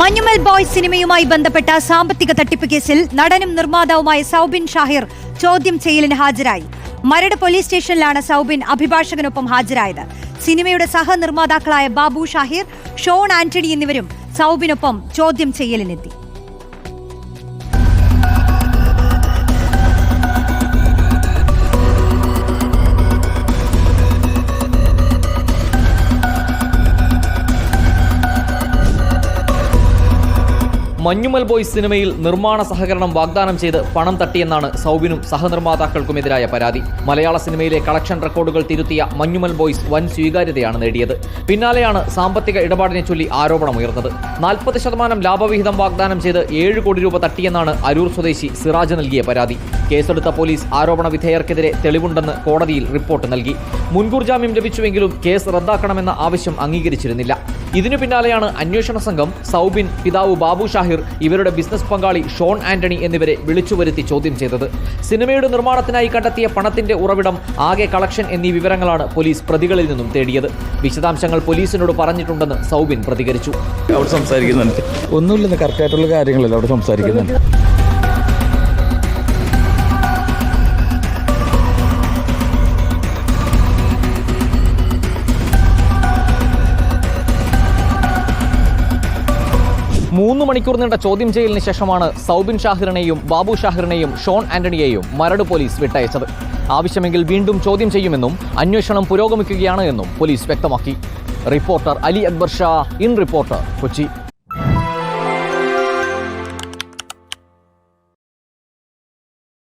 Manjummel boys സിനിമയുമായി ബന്ധപ്പെട്ട സാമ്പത്തിക തട്ടിപ്പ് കേസിൽ നടനും നിർമ്മാതാവുമായ സൗബിൻ ഷാഹിർ ചോദ്യം ചെയ്യലിന് ഹാജരായി. മരട് പോലീസ് സ്റ്റേഷനിലാണ് സൗബിൻ അഭിഭാഷകനൊപ്പം ഹാജരായത്. സിനിമയുടെ സഹനിർമ്മാതാക്കളായ ബാബു ഷാഹിർ ഷോൺ ആന്റണി എന്നിവരും സൗബിനൊപ്പം ചോദ്യം ചെയ്യലിനെത്തി. മഞ്ഞുമൽ ബോയ്സ് സിനിമയിൽ നിർമ്മാണ സഹകരണം വാഗ്ദാനം ചെയ്ത് പണം തട്ടിയെന്നാണ് സൗബിനും സഹനിർമ്മാതാക്കൾക്കുമെതിരായ പരാതി. മലയാള സിനിമയിലെ കളക്ഷൻ റെക്കോർഡുകൾ തിരുത്തിയ മഞ്ഞുമൽ ബോയ്സ് വൻ സ്വീകാര്യതയാണ് നേടിയത്. പിന്നാലെയാണ് സാമ്പത്തിക ഇടപാടിനെ ചൊല്ലി ആരോപണമുയർന്നത്. നാൽപ്പത് ശതമാനം ലാഭവിഹിതം വാഗ്ദാനം ചെയ്ത് ഏഴ് കോടി രൂപ തട്ടിയെന്നാണ് അരൂർ സ്വദേശി സിറാജ് നൽകിയ പരാതി. കേസെടുത്ത പോലീസ് ആരോപണ വിധേയർക്കെതിരെ തെളിവുണ്ടെന്ന് കോടതിയിൽ റിപ്പോർട്ട് നൽകി. മുൻകൂർ ജാമ്യം ലഭിച്ചുവെങ്കിലും കേസ് റദ്ദാക്കണമെന്ന ആവശ്യം അംഗീകരിച്ചിരുന്നില്ല. ഇതിനു പിന്നാലെയാണ് അന്വേഷണ സംഘം സൗബിൻ പിതാവ് ബാബു ഷാഹിർ ഇവരുടെ ബിസിനസ് പങ്കാളി ഷോൺ ആന്റണി എന്നിവരെ വിളിച്ചുവരുത്തി ചോദ്യം ചെയ്തത്. സിനിമയുടെ നിർമ്മാണത്തിനായി കണ്ടെത്തിയ പണത്തിന്റെ ഉറവിടം ആകെ കളക്ഷൻ എന്നീ വിവരങ്ങളാണ് പോലീസ് പ്രതികളിൽ നിന്നും തേടിയത്. വിശദാംശങ്ങൾ പോലീസിനോട് പറഞ്ഞിട്ടുണ്ടെന്ന് സൗബിൻ പ്രതികരിച്ചു. അവിടെ സംസാരിക്കുന്നുണ്ട്. ഒന്നുമില്ലെന്ന് കറക്റ്റായിട്ടുള്ള കാര്യങ്ങളല്ല അവിടെ സംസാരിക്കുന്നുണ്ട്. മൂന്ന് മണിക്കൂർ നീണ്ട ചോദ്യം ചെയ്യലിന് ശേഷമാണ് സൗബിൻ ഷാഹിറിനെയും ബാബു ഷാഹിറിനെയും ഷോൺ ആന്റണിയെയും മരട് പോലീസ് വിട്ടയച്ചത്. ആവശ്യമെങ്കിൽ വീണ്ടും ചോദ്യം ചെയ്യുമെന്നും അന്വേഷണം പുരോഗമിക്കുകയാണ് എന്നും പോലീസ് വ്യക്തമാക്കി. Reporter Ali Akbar Shah in reporter Kochi.